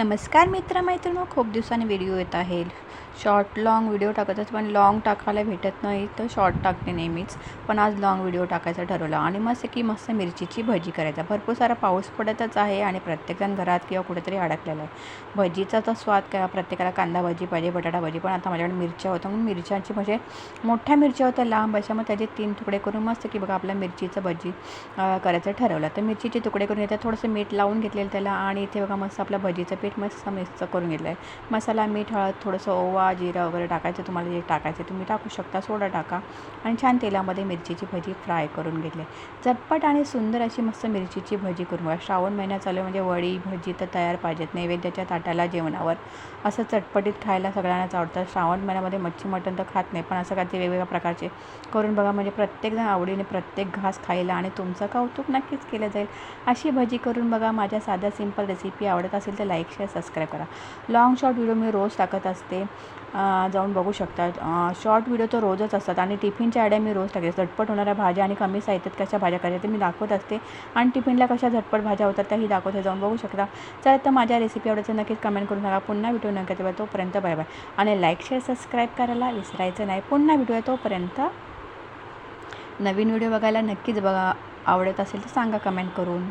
नमस्कार मित्रमैत्रिणी खूप दिवसांनी व्हिडिओ येत आहे शॉर्ट लाँग व्हिडिओ टाकतच पण लाँग टाकायला भेटत नाही तर शॉर्ट टाकते नेहमीच. पण आज लाँग व्हिडिओ टाकायचा ठरवलं. आणि मस्त की मस्त मिरचीची भजी करायचा. भरपूर सारा पाऊस पडतच आहे आणि प्रत्येकजण घरात किंवा कुठेतरी अडकलेला आहे. भजीचा तर स्वाद काय? प्रत्येकाला कांदा भजी पाहिजे बटाटा भजी. पण आता माझ्याकडे मिरच्या होत्या. म्हणून मिरच्यांची म्हणजे मोठ्या मिरच्या होत्या लांब अशा. मग त्याचे तीन तुकडे करून मस्त की बघा आपल्या मिरचीचं भजी करायचं ठरवलं. तर मिरचीचे तुकडे करून घेतात थोडंसं मीठ लावून घेतलेलं त्याला. आणि इथे बघा मस्त आपलं भजीचं पीठ मस्त मिक्स करून घेतलं आहे मसाला मीठ हळद थोडंसं ओवा जिरा वगैरे टाकायचं तुम्हाला जे टाकायचं तुम्ही टाकू शकता. सोडा टाका. आणि छान तेलामध्ये मिरचीची भजी फ्राय करून घेतली. झटपट आणि सुंदर अशी मस्त मिरचीची भजी करून बघा. श्रावण महिना चालू म्हणजे वडी भजी तर तयार पाहिजेत. नैवेद्याच्या ताटाला जेवणावर. असं चटपटीत खायला सगळ्यांनाच आवडतं. श्रावण महिन्यामध्ये मच्छी मटण तर खात नाही पण असं काहीतरी वेगवेगळ्या प्रकारचे करून बघा. म्हणजे प्रत्येकजण आवडीने प्रत्येक घास खायला आणि तुमचं कौतुक नक्कीच केलं जाईल. अशी भजी करून बघा. माझ्या साध्या सिंपल रेसिपी आवडत असेल तर लाईक शेअर सबस्क्राईब करा. लाँग शॉर्ट व्हिडिओ मी रोज टाकत असते. जाऊन बघू शकता शॉर्ट व्हिडिओ तर रोजच असतात आणि टिफिनच्या आयडिया मी रोज टाकते झटपट होणाऱ्या भाज्या आणि कमी साहित्यात कशा भाज्या करायच्या ते मी दाखवत असते. आणि टिफिनला कशा झटपट भाज्या होतात त्याही दाखवते जाऊन बघू शकता. चला तर माझ्या रेसिपी आवडायचं नक्कीच कमेंट करून सांगा. पुन्हा व्हिडिओ नका तेव्हा तोपर्यंत बाय बाय आणि लाईक शेअर सबस्क्राईब करायला विसरायचं नाही. पुन्हा व्हिडिओ तोपर्यंत नवीन व्हिडिओ बघायला नक्कीच बघा. आवडत असेल तर सांगा कमेंट करून.